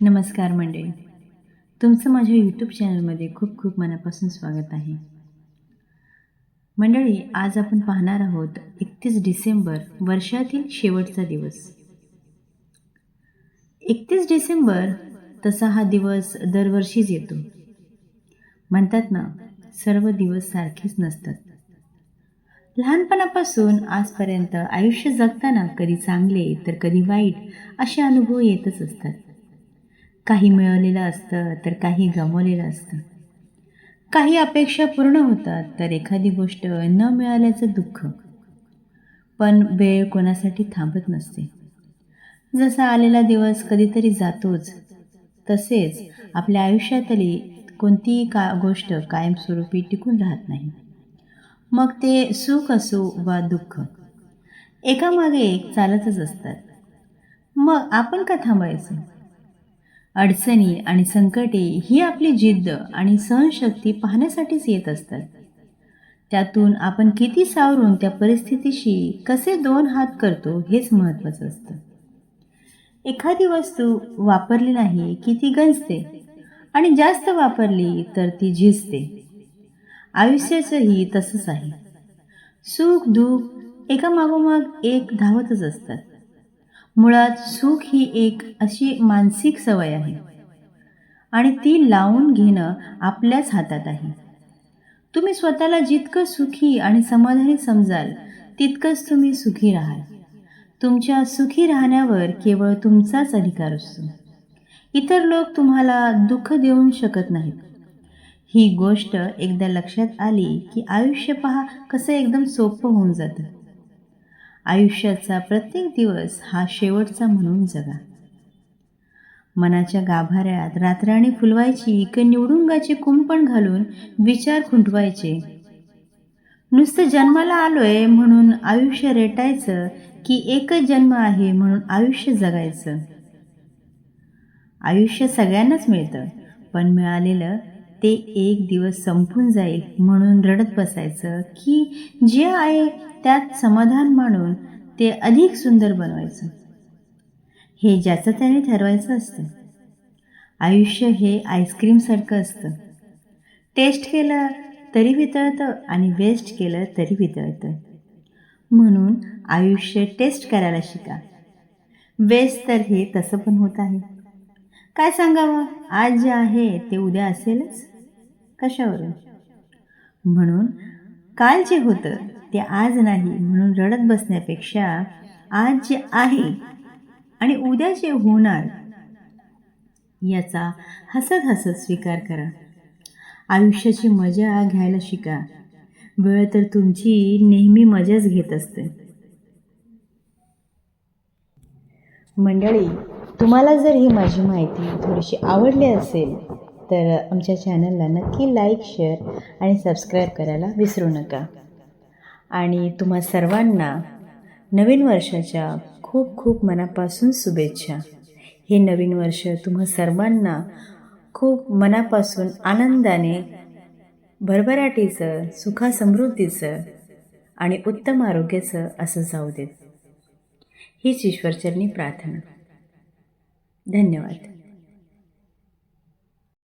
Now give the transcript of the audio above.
नमस्कार मंडळी. तुमचं माझ्या यूट्यूब चॅनलमध्ये खूप खूप मनापासून स्वागत आहे. मंडळी आज आपण पाहणार आहोत एकतीस डिसेंबर वर्षातील शेवटचा दिवस. एकतीस डिसेंबर तसा हा दिवस दरवर्षीच येतो. म्हणतात ना सर्व दिवस सारखेच नसतात. लहानपणापासून आजपर्यंत आयुष्य जगताना कधी चांगले तर कधी वाईट असे अनुभव येतच असतात. काही मिळवलेलं असतं तर काही गमवलेलं असतं. काही अपेक्षा पूर्ण होतात तर एखादी गोष्ट न मिळाल्याचं दुःख. पण वेळ कोणासाठी थांबत नसते. जसा आलेला दिवस कधीतरी जातोच तसेच आपल्या आयुष्यातली कोणतीही का गोष्ट कायमस्वरूपी टिकून राहत नाही. मग ते सुख असो वा दुःख एकामागे एक चालतच असतात. मग आपण का थांबायचं? अडचणी आणि संकटे ही आपली जिद्द आणि सहनशक्ती पाहण्यासाठीच येत असतात. त्यातून आपण किती सावरून त्या परिस्थितीशी कसे दोन हात करतो हेच महत्त्वाचं असतं. एखादी वस्तू वापरली नाही की ती गंजते आणि जास्त वापरली तर ती झिजते. आयुष्याचंही तसंच आहे. सुख दुःख एकामागोमाग एक धावतच असतात. मुळात सुख ही एक अशी मानसिक सवय आहे. आणि ती लावून घेणं आपल्याच हातात आहे. तुम्ही स्वतःला जितकं सुखी आणि समाधानी समजाल तितकंच तुम्ही सुखी राहाल. तुमच्या सुखी राहण्यावर केवळ तुमचाच अधिकार असतो. इतर लोक तुम्हाला दुःख देऊ शकत नाहीत. ही गोष्ट एकदा लक्षात आली की आयुष्य पहा कसं एकदम सोपं होऊन जातं. आयुष्याचा प्रत्येक दिवस हा शेवटचा म्हणून जगा. मनाच्या गाभाऱ्यात रात्राणी फुलवायची की निवडुंगाचे कुंपण घालून विचार खुंटवायचे. नुसतं जन्माला आलोय म्हणून आयुष्य रेटायचं की एकच जन्म आहे म्हणून आयुष्य जगायचं. आयुष्य सगळ्यांनाच मिळतं पण मिळालेलं ते एक दिवस संपून जाईल म्हणून रडत बसायचं की जे आहे त्यात समाधान मानून ते अधिक सुंदर बनवायचं. हे ज्याचं त्याने ठरवायचं असतं. आयुष्य हे आईस्क्रीमसारखं असतं. टेस्ट केलं तरी वितळतं आणि वेस्ट केलं तरी वितळतं. म्हणून आयुष्य टेस्ट करायला शिका. वेस्ट तर हे तसं पण होत आहे. काय सांगावं? आज जे आहे ते उद्या असेलच. कशावरून? म्हणून काल जे होतं ते आज नाही म्हणून रडत बसण्यापेक्षा आज जे आहे आणि उद्या जे होणार याचा हसत हसत स्वीकार करा. आयुष्याची मजा घ्यायला शिका. वेळ तर तुमची नेहमी मजाच घेत असते. मंडळी तुम्हाला जर ही माझी माहिती थोडीशी आवडली असेल तर आमच्या चॅनलला नक्की लाईक शेअर आणि सबस्क्राईब करायला विसरू नका. आणि तुम्हा सर्वांना नवीन वर्षाच्या खूप खूप मनापासून शुभेच्छा. हे नवीन वर्ष तुम्हा सर्वांना खूप मनापासून आनंदाने भरभराटीचं सुखासमृद्धीचं आणि उत्तम आरोग्याचं असं जाऊ देत. हीच ईश्वरचरणी प्रार्थना. धन्यवाद.